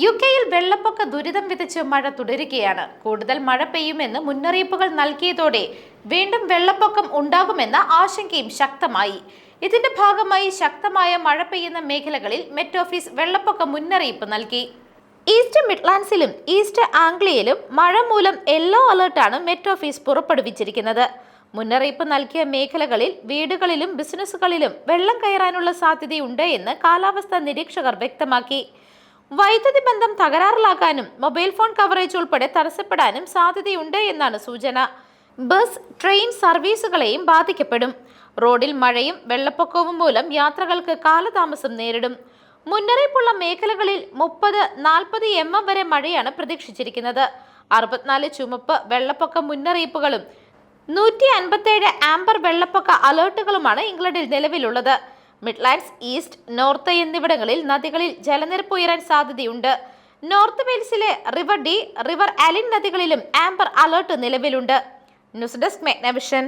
U കെയിൽ വെള്ളപ്പൊക്ക ദുരിതം വിതച്ച് മഴ തുടരുകയാണ്. കൂടുതൽ മഴ പെയ്യുമെന്ന് മുന്നറിയിപ്പുകൾ നൽകിയതോടെ വീണ്ടും വെള്ളപ്പൊക്കം ഉണ്ടാകുമെന്ന ആശങ്കയും ശക്തമായി. ഇതിന്റെ ഭാഗമായി ശക്തമായ മഴ പെയ്യുന്ന മേഖലകളിൽ മെറ്റ് ഓഫീസ് വെള്ളപ്പൊക്ക മുന്നറിയിപ്പ് നൽകി. ഈസ്റ്റ് മിഡ്ലാൻഡ്സിലും ഈസ്റ്റ് ആംഗ്ലിയയിലും മഴ മൂലം യെല്ലോ അലർട്ടാണ് മെറ്റ് ഓഫീസ് പുറപ്പെടുവിച്ചിരിക്കുന്നത്. മുന്നറിയിപ്പ് നൽകിയ മേഖലകളിൽ വീടുകളിലും ബിസിനസ്സുകളിലും വെള്ളം കയറാനുള്ള സാധ്യതയുണ്ട് എന്ന് കാലാവസ്ഥാ നിരീക്ഷകർ വ്യക്തമാക്കി. വൈദ്യുതി ബന്ധം തകരാറിലാക്കാനും മൊബൈൽ ഫോൺ കവറേജ് ഉൾപ്പെടെ തടസ്സപ്പെടാനും സാധ്യതയുണ്ട് എന്നാണ് സൂചന. ബസ് ട്രെയിൻ സർവീസുകളെയും ബാധിക്കപ്പെടും. റോഡിൽ മഴയും വെള്ളപ്പൊക്കവും മൂലം യാത്രകൾക്ക് കാലതാമസം നേരിടും. മുന്നറിയിപ്പുള്ള മേഖലകളിൽ മുപ്പത് നാൽപ്പത് എം എം വരെ മഴയാണ് പ്രതീക്ഷിച്ചിരിക്കുന്നത്. അറുപത്തിനാല് ചുമപ്പ് വെള്ളപ്പൊക്ക മുന്നറിയിപ്പുകളും നൂറ്റി അൻപത്തേഴ് ആംബർ വെള്ളപ്പൊക്ക അലേർട്ടുകളുമാണ് ഇംഗ്ലണ്ടിൽ നിലവിലുള്ളത്. മിഡ്ലാൻഡ്സ് ഈസ്റ്റ് നോർത്ത് എന്നിവിടങ്ങളിൽ നദികളിൽ ജലനിരപ്പ് ഉയരാൻ സാധ്യതയുണ്ട്. നോർത്ത് വെയിൽസിലെ റിവർ ഡി റിവർ അലിൻ നദികളിലും ആംബർ അലേർട്ട് നിലവിലുണ്ട്. News desk മെഗ്നവിഷൻ